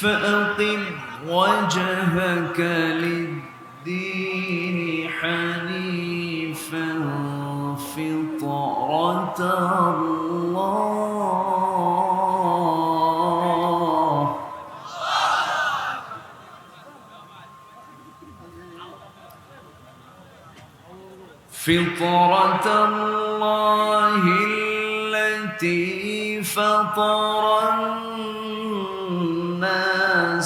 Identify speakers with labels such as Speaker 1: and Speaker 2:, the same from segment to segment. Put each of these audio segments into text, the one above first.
Speaker 1: فأقم وجهك للدين حنيفا فطرة الله. فطرة الله التي فطر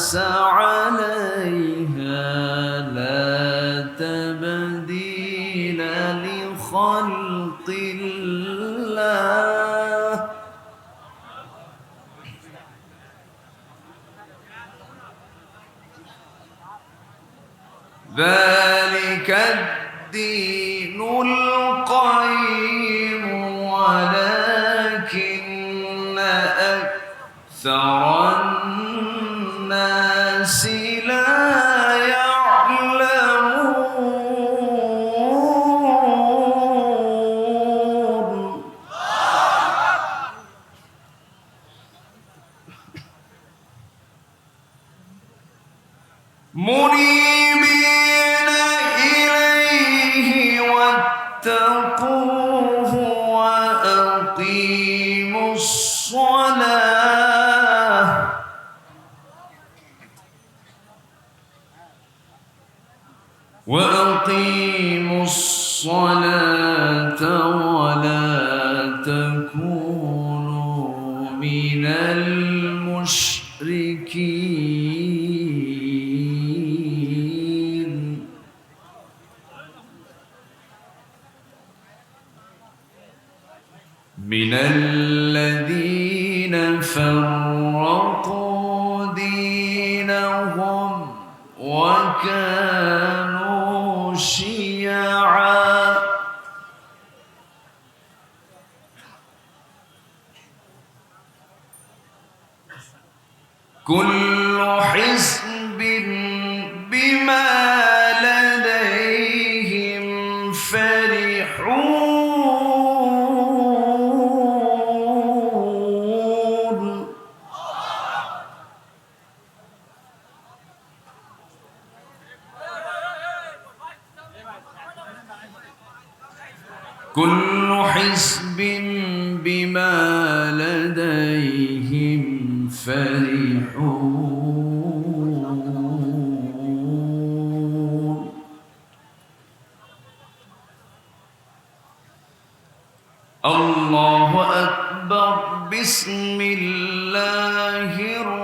Speaker 1: الناس عليها لا تبديل لخلق الله. ذلك الدين القيم ولكن أكثر see من الذين فرقوا دينهم وكانوا شيعا. كل حزب كل حزب بما لديهم فرحون. الله أكبر. بسم الله الرحمن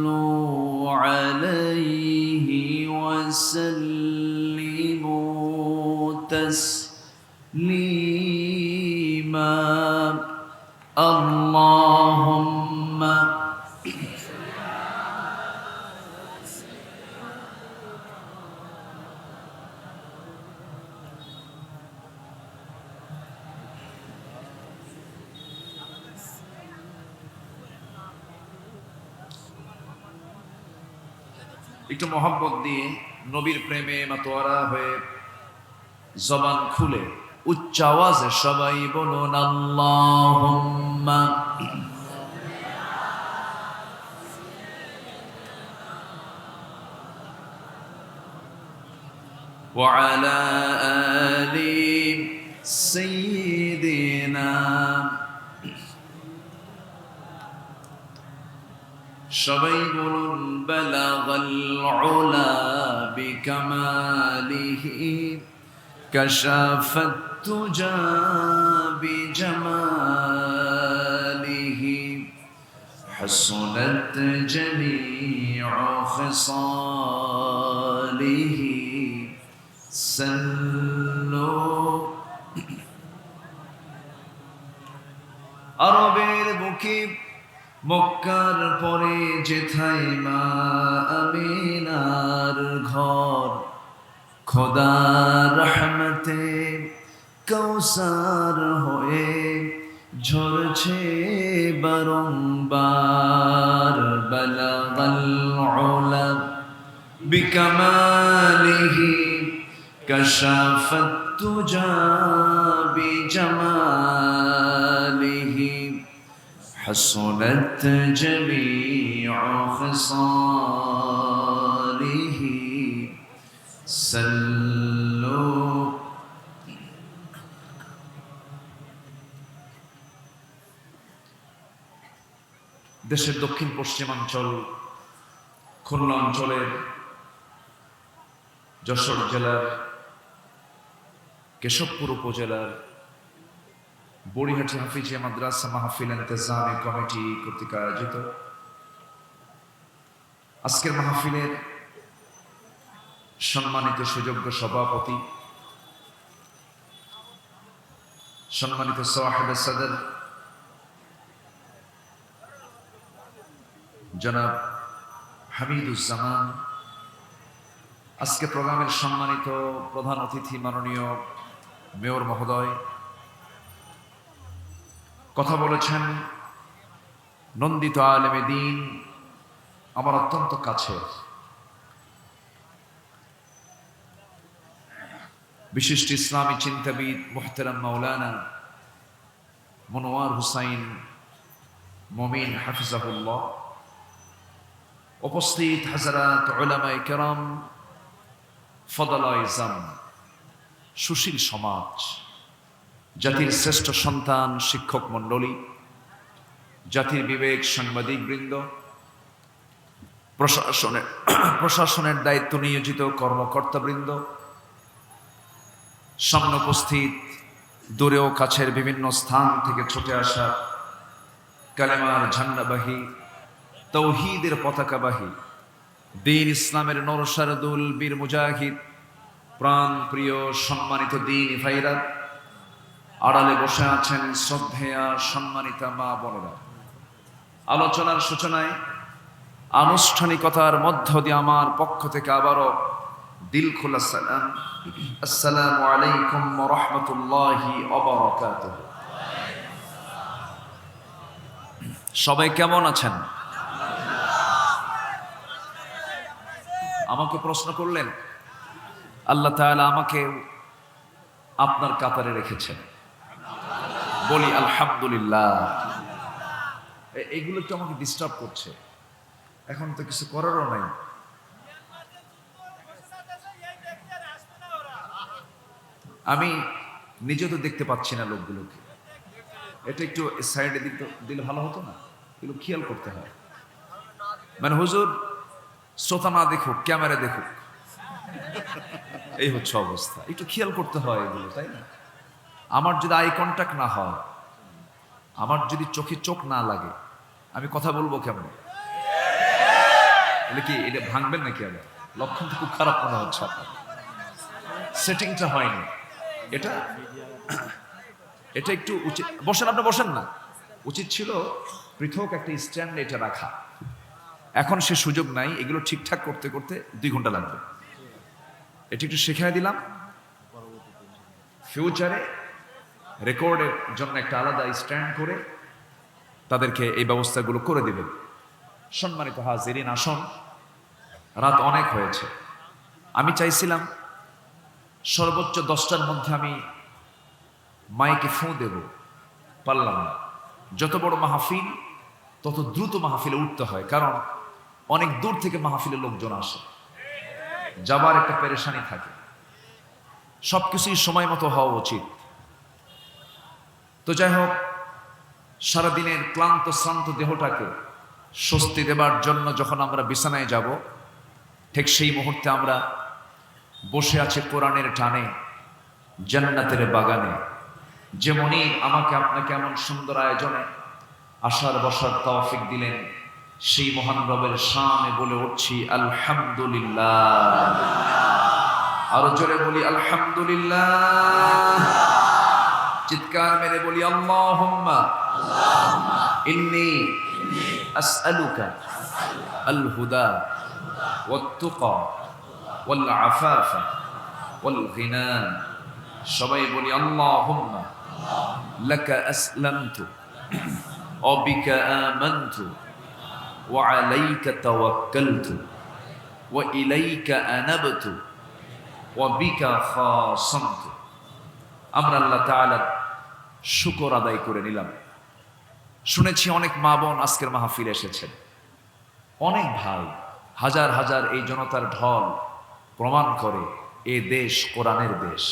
Speaker 1: تسليما اللهم একটু মহব্বত দিয়ে নবীর প্রেমে মাতোয়ারা হয়ে জবান খুলে উচ্চ আওয়াজে সবাই বলুন আল্লাহুম্মা وعلى آل سيدنا সবাই বলুন বালাগাল উলা বিকামালিহি কাশাফাত তুজা বিজামালিহি حسنت جميع خصاله سلوا আরবের বুকে মক্কার পরে যেথায় মা আমিনার ঘর খোদার রহমতে কৌসার হয়ে ঝরছে বারংবার বলাগল উলা বিকামালিহি كشفت تجا بجماله حسنت جميع خصاله سلوا দেশের দক্ষিণ পশ্চিমাঞ্চল খুলনা অঞ্চলের যশোর জেলার কেশবপুর উপজেলার বড়িহাটি হাফিজিয়া মাদ্রাসা মাহফিল ইন্তজামী কমিটি কর্তৃক আয়োজিত আজকের মাহফিলের সম্মানিত সুযোগ্য সভাপতি, সম্মানিত সাহেব সাদর জনাব হামিদুজ্জামান, আজকে প্রোগ্রামের সম্মানিত প্রধান অতিথি মাননীয় মেয়র মহোদয়, কথা বলেছেন নন্দিত আলেমে দিন আমার অত্যন্ত কাছের। বিশিষ্ট ইসলামী চিন্তাবিদ মোহতেরাম মাওলানা মনোয়ার হুসাইন মমিন হাফিজাহুল্লাহ, উপস্থিত হাজারাত ওলামাই কেরাম ফদলাইজাম সুশীল সমাজ, জাতির শ্রেষ্ঠ সন্তান শিক্ষক মণ্ডলী, জাতির বিবেক সাংবাদিক বৃন্দ প্রশাসনের প্রশাসনের দায়িত্ব নিয়োজিত কর্মকর্তাবৃন্দ সামনে উপস্থিত দূরেও কাছের বিভিন্ন স্থান থেকে ছুটে আসা কালেমার ঝান্ডাবাহী, তৌহিদের পতাকাবাহী দিন ইসলামের নরসারদুল বীর মুজাহিদ, প্রাণ প্রিয় সম্মানিত দিন ভাইরা, আড়ালে বসে আছেন শ্রদ্ধেয়া সম্মানিতা মা বোনেরা। আলোচনার সূচনায় আনুষ্ঠানিকতার মধ্য দিয়ে আমার পক্ষ থেকে আবারও দিল খোলা সালাম। আসসালামু আলাইকুম রহমতুল্লাহি অবরকাত সবাই কেমন আছেন? আমাকে প্রশ্ন করলেন, আল্লাহ তাআলা আমাকে আপনার কাতারে রেখেছেন। বলি, আলহামদুলিল্লাহ। এগুলো একটু আমাকে ডিস্টার্ব করছে। এখন তো কিছু করারও নাই। আমি নিজে তো দেখতে পাচ্ছি না লোকগুলোকে। এটা একটু সাইডে দিতে দিলে ভালো হতো না, এগুলো খেয়াল করতে হয়। মানে হুজুর, শ্রোতা না দেখুক, ক্যামেরা দেখুক, এই হচ্ছে অবস্থা। একটু খেয়াল করতে হয় এগুলো, তাই না? আমার যদি আই কন্ট্যাক্ট না হয়, আমার যদি চোখে চোখ না লাগে, আমি কথা বলব কেমন? এটা কি এটা ভাঙবেন নাকি আবার? লক্ষণ তো খুব খারাপ মনে হচ্ছে আপনার। সেটিংটা হয়নি। এটা এটা একটু উচিত। বসেন আপনি, বসেন না। উচিত ছিল পৃথক একটা স্ট্যান্ড এটা রাখা। এখন সে সুযোগ নাই, এগুলো ঠিকঠাক করতে করতে দুই ঘণ্টা লাগবে। এটা একটু শেখায় দিলাম। ফিউচারে রেকর্ডের জন্য একটা আলাদা স্ট্যান্ড করে তাদেরকে এই ব্যবস্থাগুলো করে দেবেন। সম্মানিত হাজিরিন, আসন। রাত অনেক হয়েছে। আমি চাইছিলাম সর্বোচ্চ দশটার মধ্যে আমি মাইকে ফোঁ দেব। পারলাম না। যত বড় মাহফিল, তত দ্রুত মাহফিলে উঠতে হয়, কারণ অনেক দূর থেকে মাহফিলে লোকজন আসে। যাবার একটা পেরেশানি থাকে। সব কিছুই সময় মতো হওয়া উচিত। তো যাই হোক, সারাদিনের ক্লান্ত, শ্রান্ত দেহটাকে স্বস্তি দেবার জন্য যখন আমরা বিছানায় যাব, ঠিক সেই মুহূর্তে আমরা বসে আছে কোরআনের টানে, জান্নাতের বাগানে। যেমনই আমাকে আপনাকে এমন সুন্দর আয়োজনে আসার বসার তৌফিক দিলেন, সেই মহান রবের সামনে বলে উঠছি, আলহামদুলিল্লাহ। আরও জোরে বলি, আলহামদুলিল্লাহ। চিৎকার মেরে বলি, আল্লাহুম্মা। ইন্নি আসআলুকা আল হুদা ওয়াত-তুকা। ওয়াল আফাফা, ওয়াল গিনা সবাই বলি, আল্লাহুম্মা, লাকা আসলামতু আলাইকা তাওয়াক্কালতু, ওয়া ইলাইকা আনাবতু, ওয়া বিকা খাসামতু। আমরা আল্লাহ তাআলার শুকর আদায় করে নিলাম। শুনেছি অনেক মা বোন আজকের মাহফিলে এসেছেন। অনেক ভাই, হাজার হাজার এই জনতার ঢল প্রমাণ করে এ দেশ কোরআনের দেশ।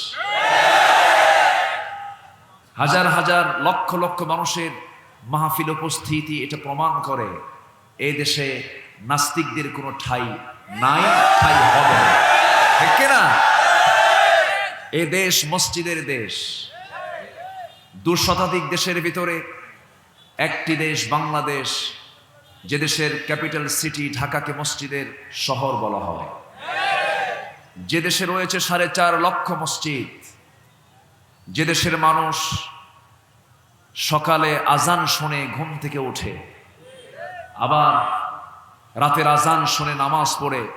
Speaker 1: হাজার হাজার লক্ষ লক্ষ মানুষের মাহফিল উপস্থিতি এটা প্রমাণ করে এই দেশে নাস্তিকদের কোনো ঠাই নাই, ঠাই হবে না। ঠিক কিনা? এ দেশ মসজিদের দেশ। দু শতাধিক দেশের ভিতরে একটি দেশ বাংলাদেশ, যে দেশের ক্যাপিটাল সিটি ঢাকাকে মসজিদের শহর বলা হয়। যে দেশে রয়েছে সাড়ে চার লক্ষ মসজিদ, যে দেশের মানুষ সকালে আজান শুনে ঘুম থেকে ওঠে, আবার রাতের আজান শুনে নামাজ পড়ে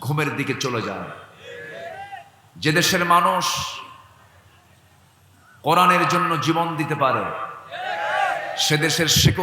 Speaker 1: ঘুমের দিকে চলে যায়। যে দেশের মানুষ কোরআনের জন্য জীবন দিতে পারে, সে দেশের শিকড়